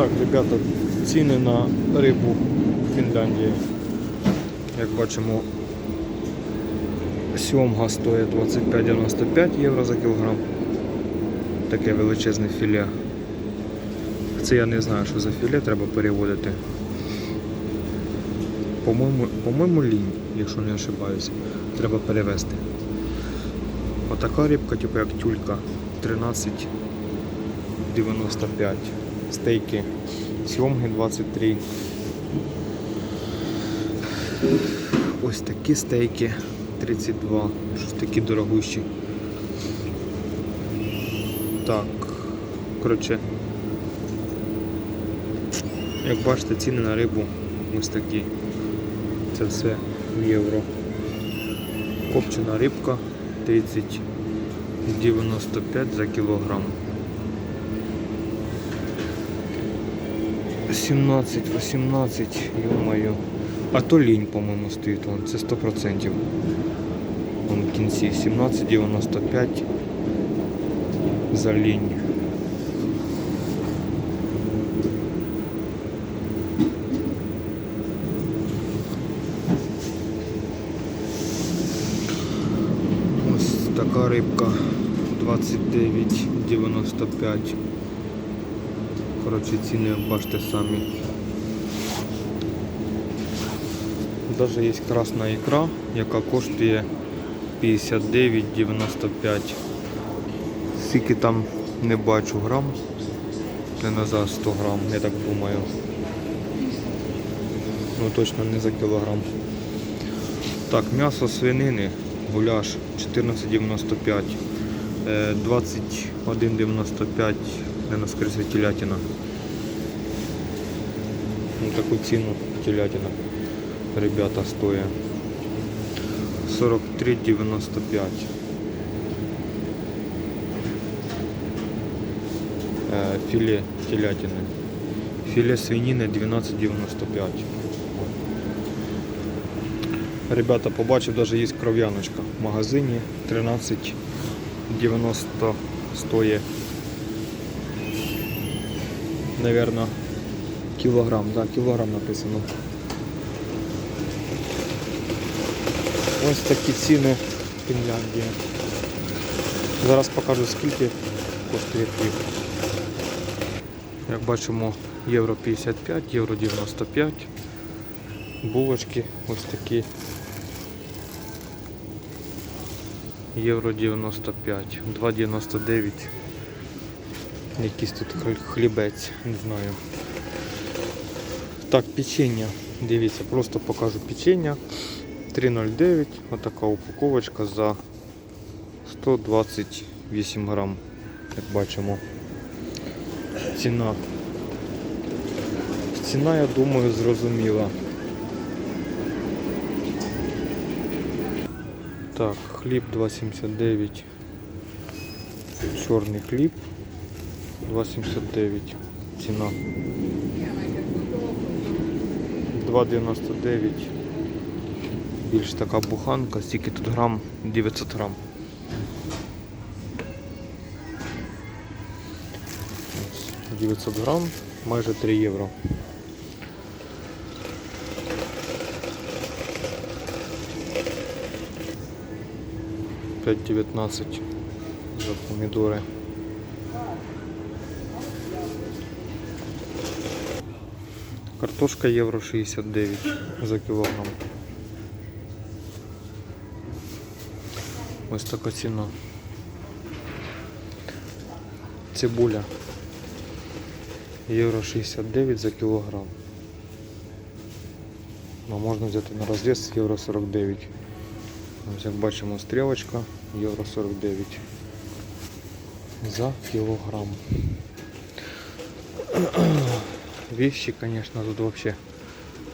Так, ребята, ціни на рибу в Фінляндії. Як бачимо, сьомга стоїть 25,95 євро за кілограм. Таке величезне філе. Це я не знаю, що за філе треба переводити. По-моєму, по-моєму лінь, якщо не ошибаюся. Треба перевести. Отака рибка, типу як тюлька, 13,95. Стейки сьомги 23. Ось такі стейки 32. Щось такі дорогущі. Так, коротше, як бачите, ціни на рибу ось такі. Це все в євро. Копчена рибка 30,95 за кілограм. 17, 18, ё-моё. А то лінь, по-моєму, стоїть вон, це 100%. Вон в кінці 17,95 за лінь. Ось така рибка 29,95. Коротше, ціни бачите самі. Даже є красна ікра, яка коштує 59,95. Скільки там не бачу грам. Не назад 100 грам, я так думаю. Ну точно не за кілограм. Так, м'ясо свинини, гуляш 14,95. е, 21,95 не на скрізь телятина. Ну, таку ціну телятина, ребята, стоїть. 43,95. Е, Філе телятини. Філе свинини 12,95. Ребята, побачив, даже є кров'яночка в магазині 13,90 стоїть. Наверно, кілограм, да, кілограм написано. Ось такі ціни в Фінляндії. Зараз покажу скільки коштує хліб. Як бачимо, євро 55, євро 95. Булочки ось такі. Євро 95, 2,99. Якийсь тут хлібець, не знаю. Так, печення. Дивіться, просто покажу печення. 3,09. Отака упаковочка за 128 грам, як бачимо. Ціна. Ціна, я думаю, зрозуміла. Так, хліб 2,79. Чорний хліб 2,79 ціна. 2,99. Більш така буханка, стільки тут грам 900 грам. Ось, 900 грам, майже 3 євро. П'ять дев'ятнадцять за помідори. Картошка євро 69 за кілограм. Ось така ціна. Цибуля. Євро 69 за кілограм. А можна взяти на розріз євро 49. Ось як бачимо стрілочка, євро 49 за кілограм. Вещи, конечно, тут вообще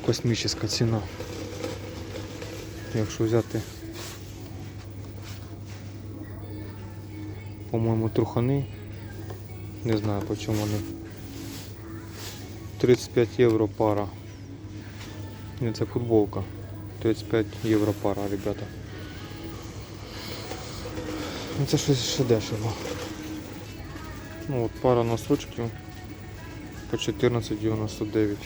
космическая ціна. Якщо взяти, по-моєму, трухани, не знаю по чому вони. 35 євро пара. Ні, це футболка. 35 євро пара, ребята. Ну це щось ще дешево. Ну от пара носочків по Курочка 14,99.